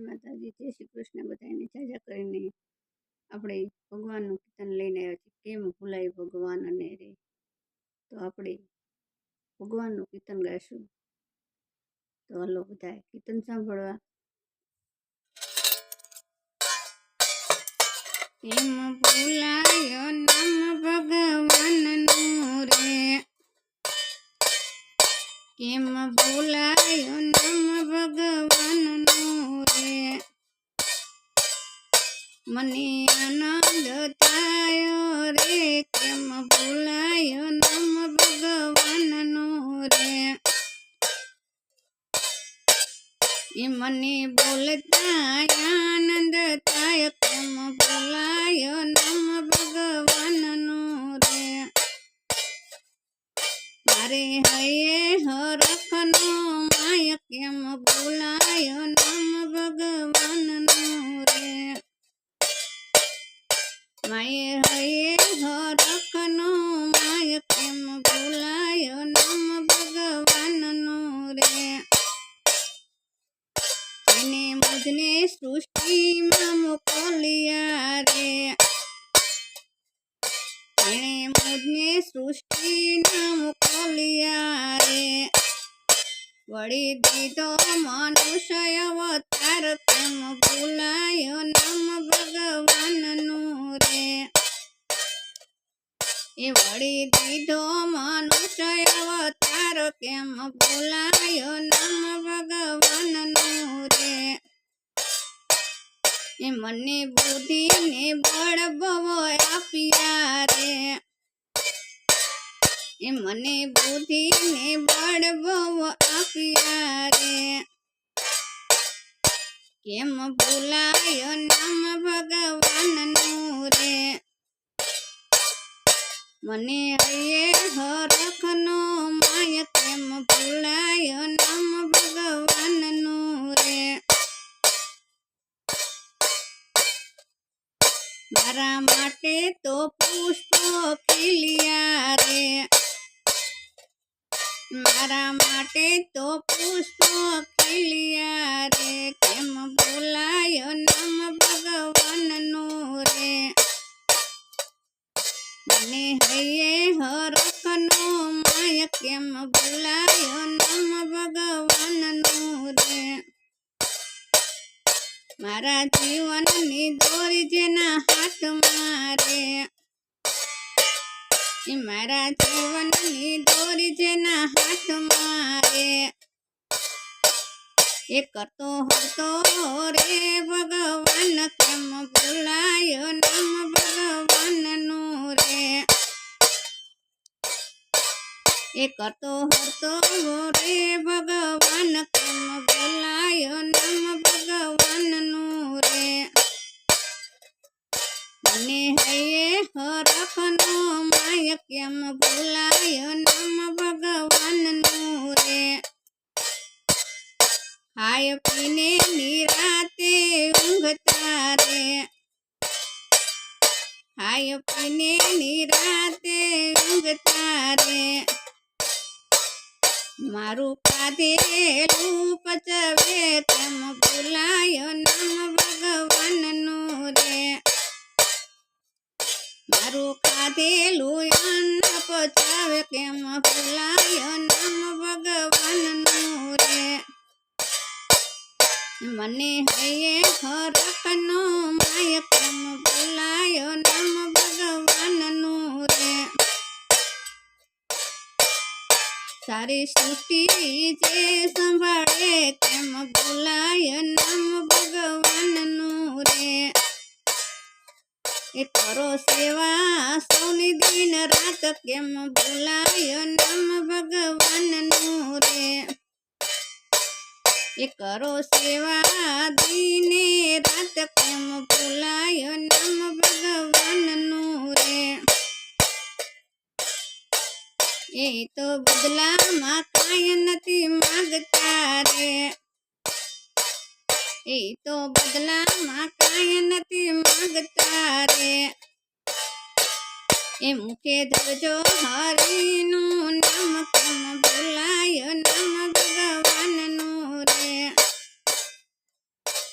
માતાજી, જય શ્રી કૃષ્ણ બધાને જાજા કરીને આપણે ભગવાનનું કીર્તન લઈને આવ્યા છીએ. કેમ ભૂલાય ભગવાન અને રે? તો આપણે ભગવાનનું કીર્તન ગાઈશું. તો હલો બધા કીર્તન સાંભળવા. કેમ ભૂલાયો નામ ભગવાનનું રે? કેમ ભૂલાયો નામ ભગવાનનું મને આનંદ થાયો રે, કેમ ભૂલાયો નામ ભગવાનનું રે? એ મને બોલતા આનંદ થાય, કેમ ભૂલાયો નામ ભગવાનનું રે? મારે હૈયે હરખનો માય, કેમ ભૂલાયો નામ ભગવાનનું. રે માય હયે હરખનો માય કેમ ભૂલાય નામ ભગવાનનું રે. એને મુજને સૃષ્ટિમાં મોકલ્યા રે. એણે મુજને સૃષ્ટિના મોકલ્યા વળી દીધો મનુષ્ય અવતાર કેમ ભૂલાયો નામ ભગવાનનું રે. એ વળી દીધો મનુષ્ય અવતાર, કેમ ભૂલાયો નામ ભગવાનનું રે. એ મને બુદ્ધિ ને બળ બવો આપ્યા રે. એ મને બુદ્ધિ ને બળ બવો આપ્યા રે કેમ ભૂલાયો નામ ભગવાનનું રે મને હૈયે હરખનો માય, કેમ ભૂલાયો નામ ભગવાનનું રે મારા માટે તો પુષ્પો ખીલ્યા રે. મારા માટે તો પુષ્પો ખીલ્યા રે. કેમ બોલાયો નામ ભગવાનનો રે? મને હૈયે હરખનો માય. કેમ બોલાયો નામ ભગવાનનો રે? મારા જીવનની મારા જીવનની દોરી જેના હાથમાં રે. એ કરતો હતો રે, ભગવાન કેમ ભૂલાયો નામ ભગવાનનું રે. એ કરતો હતો રે, ભગવાન કેમ ભૂલાયો નામ ભગવાનનું રે. મને હૈયે હરખનો માય કેમ ભૂલાયો નામ ભગવાનનું રે હાય પીને નિરાતે ઊંઘતા રે હાય પીને નિરાતે ઊંઘતા રે મારું કાધેલું પચવે કેમ ભૂલાયો નામ ભગવાનનું રે મારું ખાધેલું અન્ન પચાવે કેમ ભૂલાય નામ ભગવાનનું રે. મને હૈયે હરખનો માય કેમ ભૂલાય નામ ભગવાનનું રે. સારી સૃષ્ટિ જે સંભાળે કેમ ભૂલાય નામ ભગવાનનું રે. એ કરો સેવા સૌની દિન રાત કેમ ભૂલાય નામ ભગવાનનું રે? એ કરો સેવા દિને રાત કેમ ભૂલાય નામ ભગવાનનું રે? એ તો બદલામાં કાંઈ નથી માગતા રે. એ તો બદલામાં કાંઈ નથી માગતા રે એ મુખે ધરજો હરિનું નામ કેમ ભૂલાય નામ ભગવાનનું રે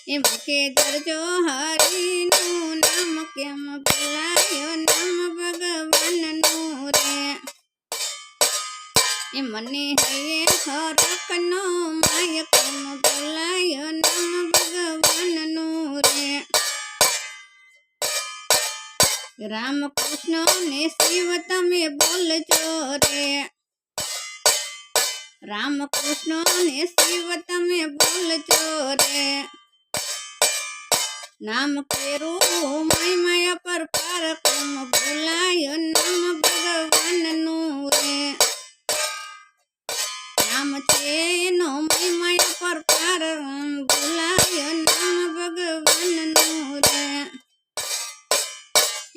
એમ કે ધરજો હરિનું નામ કેમ ભૂલાયો નામ ભગવાનનું રે એ મને હૈયે હરકનો માય કેમ ભૂલાયો નામ ભગવાનનું રે રામ કૃષ્ણ ને શિવ તમે બોલજો રે રામ કૃષ્ણ ને શિવ તમે બોલજો રે નામ કેરું માય માયા પર પાર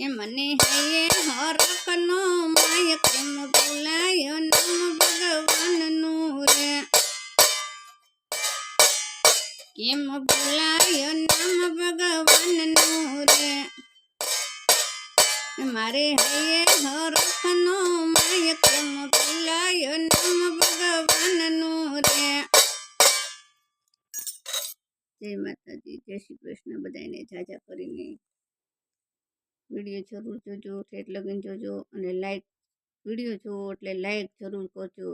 એ મને હૈયે હરખનો માય કેમ ભૂલાય નામ ભગવાનનું રે કેમ ભૂલાય નામ ભગવાનનું રે મારે હૈયે હરખનો માય કેમ ભૂલાય નામ ભગવાનનું રે જય માતાજી જય શ્રી કૃષ્ણ બધાને જાજા કરીને વીડિયો જરૂર જોજો, ઠેઠ લગીન જોજો અને લાઈક વીડિયો જોવો એટલે લાઈક જરૂર કરજો.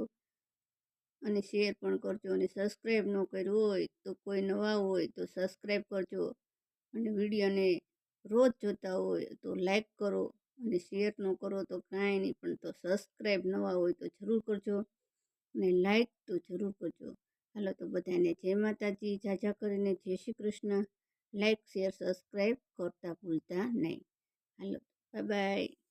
અને શેર પણ કરજો અને સબસ્ક્રાઈબ ન કર્યું હોય તો કોઈ નવા હોય તો સબસ્ક્રાઈબ કરજો. અને વિડીયોને રોજ જોતા હોય તો લાઈક કરો અને શેર ન કરો તો કાંઈ નહીં પણ તો સબસ્ક્રાઈબ નવા હોય તો જરૂર કરજો. અને લાઈક તો જરૂર કરજો. હાલો તો બધાને જય માતાજી જાજા કરીને Jai Shri Krishna. Like share subscribe કરતા ભૂલતા નહીં. 好了，拜拜。